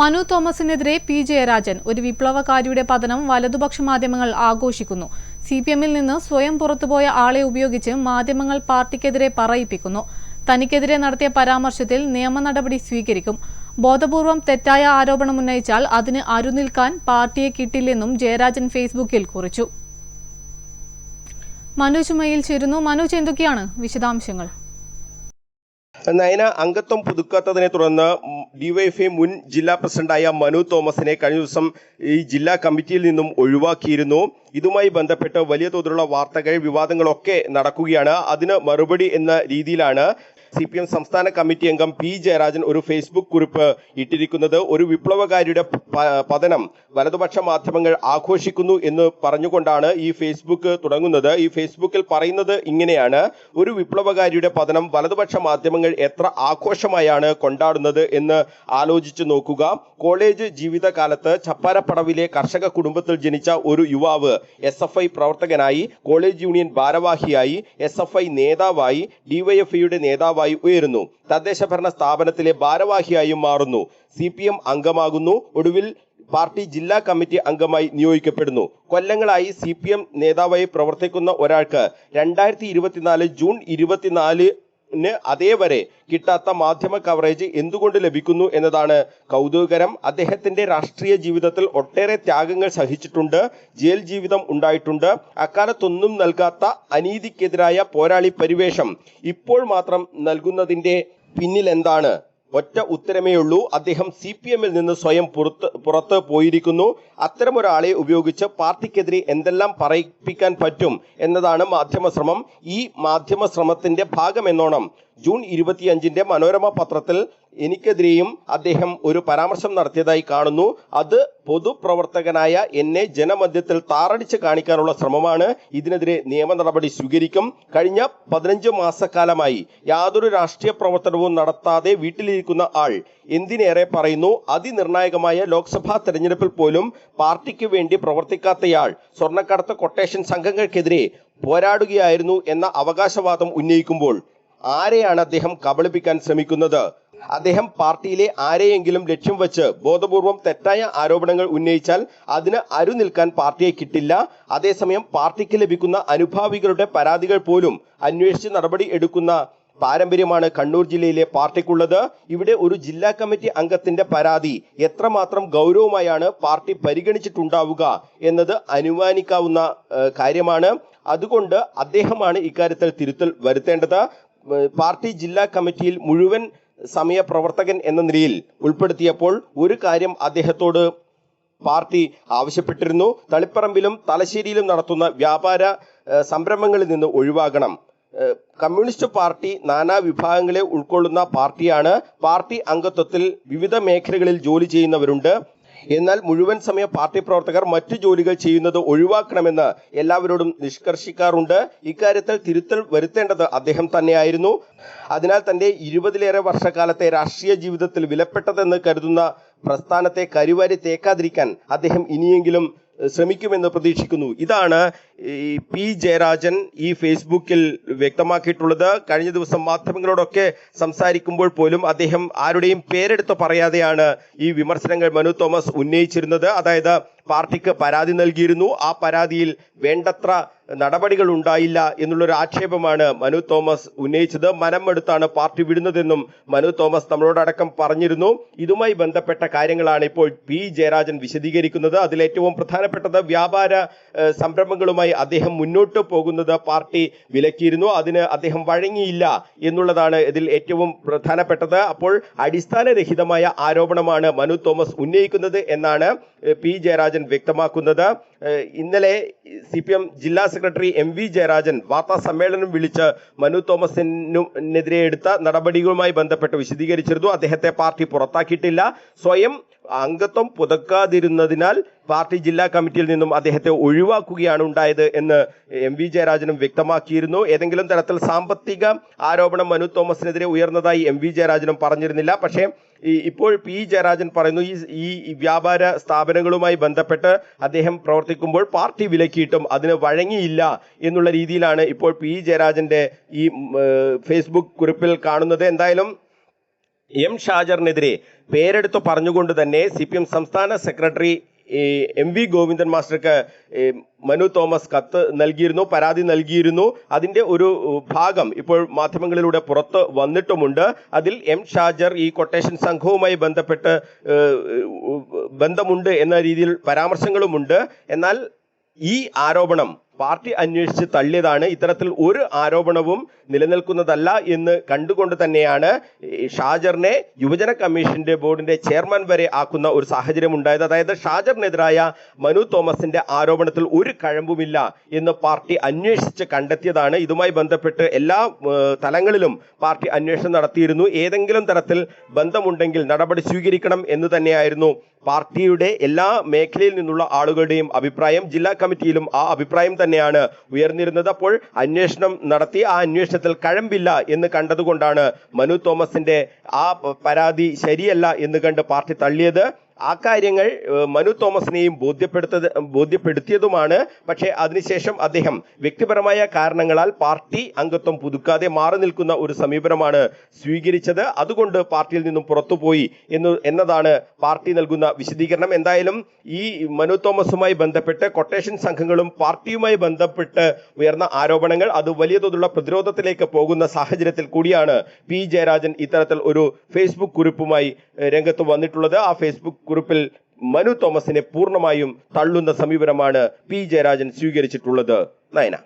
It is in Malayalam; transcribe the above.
മനു തോമസിനെതിരെ പി ജയരാജൻ ഒരു വിപ്ലവകാരിയുടെ പതനം വലതുപക്ഷ മാധ്യമങ്ങൾ ആഘോഷിക്കുന്നു. സി പി എമ്മിൽ നിന്ന് സ്വയം പുറത്തുപോയ ആളെ ഉപയോഗിച്ച് മാധ്യമങ്ങൾ പാർട്ടിക്കെതിരെ പറയിപ്പിക്കുന്നു. തനിക്കെതിരെ നടത്തിയ പരാമർശത്തിൽ നിയമ നടപടി സ്വീകരിക്കും. ബോധപൂർവം തെറ്റായ ആരോപണം ഉന്നയിച്ചാൽ അതിന് അരുനിൽക്കാൻ പാർട്ടിയെ കിട്ടില്ലെന്നും ജയരാജൻ ഫേസ്ബുക്കിൽ കുറിച്ചു. മനോജ് മയിൽ ചേരുന്നു. മനോജ് എന്തൊക്കെയാണ് വിശദാംശങ്ങൾ? നയന അംഗത്വം പുതുക്കാത്തതിനെ തുടർന്ന് ഡിവൈഎഫ്ഐ മുൻ ജില്ലാ പ്രസിഡന്റായ മനു തോമസിനെ കഴിഞ്ഞ ദിവസം ഈ ജില്ലാ കമ്മിറ്റിയിൽ നിന്നും ഒഴിവാക്കിയിരുന്നു. ഇതുമായി ബന്ധപ്പെട്ട് വലിയ തോതിലുള്ള വാർത്തകൾ വിവാദങ്ങളൊക്കെ നടക്കുകയാണ്. അതിന് മറുപടി എന്ന രീതിയിലാണ് സി പി എം സംസ്ഥാന കമ്മിറ്റി അംഗം പി ജയരാജൻ ഒരു ഫേസ്ബുക്ക് കുറിപ്പ് ഇട്ടിരിക്കുന്നത് ഒരു വിപ്ലവകാരിയുടെ പതനം വലതുപക്ഷ മാധ്യമങ്ങൾ ആഘോഷിക്കുന്നു എന്ന് പറഞ്ഞുകൊണ്ടാണ് ഈ ഫേസ്ബുക്ക് തുടങ്ങുന്നത്. ഈ ഫേസ്ബുക്കിൽ പറയുന്നത് ഇങ്ങനെയാണ്. ഒരു വിപ്ലവകാരിയുടെ പതനം വലതുപക്ഷ മാധ്യമങ്ങൾ എത്ര ആഘോഷമായാണ് കൊണ്ടാടുന്നത് എന്ന് ആലോചിച്ചു നോക്കുക. കോളേജ് ജീവിതകാലത്ത് ചപ്പാരപ്പടവിലെ കർഷക കുടുംബത്തിൽ ജനിച്ച ഒരു യുവാവ് എസ് എഫ് ഐ പ്രവർത്തകനായി കോളേജ് യൂണിയൻ ഭാരവാഹിയായി എസ് എഫ് ഐ നേതാവായി ഡിവൈഎഫ്ഐയുടെ നേതാവായി ഉയരുന്നു. തദ്ദേശ ഭരണ സ്ഥാപനത്തിലെ ഭാരവാഹിയായും മാറുന്നു. സി പി എം അംഗമാകുന്നു. ഒടുവിൽ പാർട്ടി ജില്ലാ കമ്മിറ്റി അംഗമായി നിയോഗിക്കപ്പെടുന്നു. കൊല്ലങ്ങളായി സി പി എം നേതാവായി പ്രവർത്തിക്കുന്ന ഒരാൾക്ക് രണ്ടായിരത്തി ഇരുപത്തിനാല് ജൂൺ ഇരുപത്തിനാല് അതേവരെ കിട്ടാത്ത മാധ്യമ കവറേജ് എന്തുകൊണ്ട് ലഭിക്കുന്നു എന്നതാണ് കൗതുകകരം. അദ്ദേഹത്തിന്റെ രാഷ്ട്രീയ ജീവിതത്തിൽ ഒട്ടേറെ ത്യാഗങ്ങൾ സഹിച്ചിട്ടുണ്ട്. ജയിൽ ജീവിതം ഉണ്ടായിട്ടുണ്ട്. അക്കാലത്തൊന്നും നൽകാത്ത അനീതിക്കെതിരായ പോരാളി പരിവേഷം ഇപ്പോൾ മാത്രം നൽകുന്നതിന്റെ പിന്നിൽ എന്താണ് ഒറ്റ ഉത്തരമേ ഉള്ളൂ. അദ്ദേഹം സി പി എമ്മിൽ നിന്ന് സ്വയം പുറത്ത് പുറത്ത് പോയിരിക്കുന്നു. അത്തരമൊരാളെ ഉപയോഗിച്ച് പാർട്ടിക്കെതിരെ എന്തെല്ലാം പറയിപ്പിക്കാൻ പറ്റും എന്നതാണ് മാധ്യമശ്രമം ഈ മാധ്യമശ്രമത്തിന്റെ ഭാഗമെന്നോണം ജൂൺ ഇരുപത്തിയഞ്ചിന്റെ മനോരമ പത്രത്തിൽ എനിക്കെതിരെയും അദ്ദേഹം ഒരു പരാമർശം നടത്തിയതായി കാണുന്നു. അത് പൊതുപ്രവർത്തകനായ എന്നെ ജനമധ്യത്തിൽ താറടിച്ച് കാണിക്കാനുള്ള ശ്രമമാണ്. ഇതിനെതിരെ നിയമ നടപടി സ്വീകരിക്കും. കഴിഞ്ഞ പതിനഞ്ച് മാസക്കാലമായി യാതൊരു രാഷ്ട്രീയ പ്രവർത്തനവും നടത്താതെ വീട്ടിലിരിക്കുന്ന ആൾ എന്തിനേറെ പറയുന്നു? അതിനിർണായകമായ ലോക്സഭാ തെരഞ്ഞെടുപ്പിൽ പോലും പാർട്ടിക്ക് വേണ്ടി പ്രവർത്തിക്കാത്തയാൾ സ്വർണക്കടത്ത് കൊട്ടേഷൻ സംഘങ്ങൾക്കെതിരെ പോരാടുകയായിരുന്നു എന്ന അവകാശവാദം ഉന്നയിക്കുമ്പോൾ ആരെയാണ് അദ്ദേഹം കബളിപ്പിക്കാൻ ശ്രമിക്കുന്നത്? അദ്ദേഹം പാർട്ടിയിലെ ആരെയെങ്കിലും ലക്ഷ്യം വെച്ച് ബോധപൂർവം തെറ്റായ ആരോപണങ്ങൾ ഉന്നയിച്ചാൽ അതിന് അരു നിൽക്കാൻ പാർട്ടിയെ കിട്ടില്ല. അതേസമയം പാർട്ടിക്ക് ലഭിക്കുന്ന അനുഭാവികളുടെ പരാതികൾ പോലും അന്വേഷിച്ച് നടപടി എടുക്കുന്ന പാരമ്പര്യമാണ് കണ്ണൂർ ജില്ലയിലെ പാർട്ടിക്കുള്ളത്. ഇവിടെ ഒരു ജില്ലാ കമ്മിറ്റി അംഗത്തിന്റെ പരാതി എത്രമാത്രം ഗൗരവമായാണ് പാർട്ടി പരിഗണിച്ചിട്ടുണ്ടാവുക എന്നത് അനുമാനിക്കാവുന്ന കാര്യമാണ്. അതുകൊണ്ട് അദ്ദേഹമാണ് ഇക്കാര്യത്തിൽ തിരുത്തൽ വരുത്തേണ്ടത്. പാർട്ടി ജില്ലാ കമ്മിറ്റിയിൽ മുഴുവൻ സമയ പ്രവർത്തകൻ എന്ന നിലയിൽ ഉൾപ്പെടുത്തിയപ്പോൾ ഒരു കാര്യം അദ്ദേഹത്തോട് പാർട്ടി ആവശ്യപ്പെട്ടിരുന്നു. തളിപ്പറമ്പിലും തലശ്ശേരിയിലും നടത്തുന്ന വ്യാപാര സംരംഭങ്ങളിൽ നിന്ന് ഒഴിവാകണം. കമ്മ്യൂണിസ്റ്റ് പാർട്ടി നാനാ വിഭാഗങ്ങളെ ഉൾക്കൊള്ളുന്ന പാർട്ടിയാണ്. പാർട്ടി അംഗത്വത്തിൽ വിവിധ മേഖലകളിൽ ജോലി ചെയ്യുന്നവരുണ്ട്. എന്നാൽ മുഴുവൻ സമയ പാർട്ടി പ്രവർത്തകർ മറ്റു ജോലികൾ ചെയ്യുന്നത് ഒഴിവാക്കണമെന്ന് എല്ലാവരോടും നിഷ്കർഷിക്കാറുണ്ട്. ഇക്കാര്യത്തിൽ തിരുത്തൽ വരുത്തേണ്ടത് അദ്ദേഹം തന്നെയായിരുന്നു. അതിനാൽ തന്റെ ഇരുപതിലേറെ വർഷക്കാലത്തെ രാഷ്ട്രീയ ജീവിതത്തിൽ വിലപ്പെട്ടതെന്ന് കരുതുന്ന പ്രസ്ഥാനത്തെ കരിവാരി തേക്കാതിരിക്കാൻ അദ്ദേഹം ഇനിയെങ്കിലും ശ്രമിക്കുമെന്ന് പ്രതീക്ഷിക്കുന്നു. ഇതാണ് ഈ പി ജയരാജൻ ഈ ഫേസ്ബുക്കിൽ വ്യക്തമാക്കിയിട്ടുള്ളത്. കഴിഞ്ഞ ദിവസം മാധ്യമങ്ങളോടൊക്കെ സംസാരിക്കുമ്പോൾ പോലും അദ്ദേഹം ആരുടെയും പേരെടുത്ത് പറയാതെയാണ് ഈ വിമർശനങ്ങൾ മനു തോമസ് ഉന്നയിച്ചിരുന്നത്. അതായത് പാർട്ടിക്ക് പരാതി നൽകിയിരുന്നു. ആ പരാതിയിൽ വേണ്ടത്ര നടപടികൾ ഉണ്ടായില്ല എന്നുള്ളൊരു ആക്ഷേപമാണ് മനു തോമസ് ഉന്നയിച്ചത്. മനമെടുത്താണ് പാർട്ടി വിടുന്നതെന്നും മനു തോമസ് നമ്മളോടടക്കം പറഞ്ഞിരുന്നു. ഇതുമായി ബന്ധപ്പെട്ട കാര്യങ്ങളാണ് ഇപ്പോൾ പി ജയരാജൻ വിശദീകരിക്കുന്നത്. അതിലേറ്റവും പ്രധാനപ്പെട്ടത് വ്യാപാര സംരംഭങ്ങളുമായി അദ്ദേഹം മുന്നോട്ട് പോകുന്നത് പാർട്ടി വിലക്കിയിരുന്നു. അതിന് അദ്ദേഹം വഴങ്ങിയില്ല എന്നുള്ളതാണ് ഇതിൽ ഏറ്റവും പ്രധാനപ്പെട്ടത്. അപ്പോൾ അടിസ്ഥാനരഹിതമായ ആരോപണമാണ് മനു തോമസ് ഉന്നയിക്കുന്നത് എന്നാണ് പി ജയരാജൻ വ്യക്തമാക്കുന്നത്. ഇന്നലെ സി പി എം ജില്ലാ സെക്രട്ടറി എം വി ജയരാജൻ വാർത്താ സമ്മേളനം വിളിച്ച് മനു തോമസിനെതിരെ എടുത്ത നടപടികളുമായി ബന്ധപ്പെട്ട് വിശദീകരിച്ചിരുന്നു. അദ്ദേഹത്തെ പാർട്ടി പുറത്താക്കിയിട്ടില്ല. സ്വയം അംഗത്വം പുതുക്കാതിരുന്നതിനാൽ പാർട്ടി ജില്ലാ കമ്മിറ്റിയിൽ നിന്നും അദ്ദേഹത്തെ ഒഴിവാക്കുകയാണ് ഉണ്ടായത് എന്ന് എം വി ജയരാജനും വ്യക്തമാക്കിയിരുന്നു. ഏതെങ്കിലും തരത്തിൽ സാമ്പത്തിക ആരോപണം മനു തോമസിനെതിരെ ഉയർന്നതായി എം വി ജയരാജനും പറഞ്ഞിരുന്നില്ല. പക്ഷേ ഇപ്പോൾ പി ജയരാജൻ പറയുന്നു ഈ ഈ വ്യാപാര സ്ഥാപനങ്ങളുമായി ബന്ധപ്പെട്ട് അദ്ദേഹം പ്രവർത്തിക്കുമ്പോൾ പാർട്ടി വിലക്കിയിട്ടും അതിന് വഴങ്ങിയില്ല എന്നുള്ള രീതിയിലാണ് ഇപ്പോൾ പി ജയരാജന്റെ ഈ ഫേസ്ബുക്ക് കുറിപ്പിൽ കാണുന്നത്. എന്തായാലും എം ഷാജറിനെതിരെ പേരെടുത്ത് പറഞ്ഞുകൊണ്ട് തന്നെ സി പി എം സംസ്ഥാന സെക്രട്ടറി എം വി ഗോവിന്ദൻ മാസ്റ്റർക്ക് മനു തോമസ് കത്ത് നൽകിയിരുന്നു പരാതി നൽകിയിരുന്നു. അതിന്റെ ഒരു ഭാഗം ഇപ്പോൾ മാധ്യമങ്ങളിലൂടെ പുറത്ത് വന്നിട്ടുമുണ്ട്. അതിൽ എം ഷാജർ ഈ കൊട്ടേഷൻ സംഘവുമായി ബന്ധപ്പെട്ട് ബന്ധമുണ്ട് എന്ന രീതിയിൽ പരാമർശങ്ങളുമുണ്ട്. എന്നാൽ ഈ ആരോപണം പാർട്ടി അന്വേഷിച്ച് തള്ളിയതാണ്. ഇത്തരത്തിൽ ഒരു ആരോപണവും നിലനിൽക്കുന്നതല്ല എന്ന് കണ്ടുകൊണ്ട് തന്നെയാണ് ഷാജറിനെ യുവജന കമ്മീഷന്റെ ബോർഡിന്റെ ചെയർമാൻ വരെ ആക്കുന്ന ഒരു സാഹചര്യം ഉണ്ടായത് അതായത് ഷാജറിനെതിരായ മനു തോമസിന്റെ ആരോപണത്തിൽ ഒരു കഴമ്പുമില്ല എന്ന് പാർട്ടി അന്വേഷിച്ച് കണ്ടെത്തിയതാണ്. ഇതുമായി ബന്ധപ്പെട്ട് എല്ലാ തലങ്ങളിലും പാർട്ടി അന്വേഷണം നടത്തിയിരുന്നു. ഏതെങ്കിലും തരത്തിൽ ബന്ധമുണ്ടെങ്കിൽ നടപടി സ്വീകരിക്കണം എന്ന് തന്നെയായിരുന്നു പാർട്ടിയുടെ എല്ലാ മേഖലയിൽ നിന്നുള്ള ആളുകളുടെയും അഭിപ്രായം. ജില്ലാ കമ്മിറ്റിയിലും ആ അഭിപ്രായം തന്നെയാണ് ഉയർന്നിരുന്നത്. അപ്പോൾ അന്വേഷണം നടത്തി. ആ അന്വേഷണത്തിൽ കഴമ്പില്ല എന്ന് കണ്ടതുകൊണ്ടാണ് മനു തോമസിന്റെ ആ പരാതി ശരിയല്ല എന്ന് കണ്ട് പാർട്ടി തള്ളിയത്. ആ കാര്യങ്ങൾ മനു തോമസിനെയും ബോധ്യപ്പെടുത്തത് ബോധ്യപ്പെടുത്തിയതുമാണ്. പക്ഷേ അതിനുശേഷം അദ്ദേഹം വ്യക്തിപരമായ കാരണങ്ങളാൽ പാർട്ടി അംഗത്വം പുതുക്കാതെ മാറി നിൽക്കുന്ന ഒരു സമീപനമാണ് സ്വീകരിച്ചത്. അതുകൊണ്ട് പാർട്ടിയിൽ നിന്നും പുറത്തുപോയി എന്ന് എന്നതാണ് പാർട്ടി നൽകുന്ന വിശദീകരണം. എന്തായാലും ഈ മനു തോമസുമായി ബന്ധപ്പെട്ട് കൊട്ടേഷൻ സംഘങ്ങളും പാർട്ടിയുമായി ബന്ധപ്പെട്ട് ഉയർന്ന ആരോപണങ്ങൾ അത് വലിയ തോതിലുള്ള പ്രതിരോധത്തിലേക്ക് പോകുന്ന സാഹചര്യത്തിൽ കൂടിയാണ് പി ജയരാജൻ ഇത്തരത്തിൽ ഒരു ഫേസ്ബുക്ക് കുറിപ്പുമായി രംഗത്ത് വന്നിട്ടുള്ളത്. ആ ഫേസ്ബുക്ക് ഗ്രൂപ്പിൽ മനു തോമസിനെ പൂർണമായും തള്ളുന്ന സമീപനമാണ് പി ജയരാജൻ സ്വീകരിച്ചിട്ടുള്ളത്. നയന.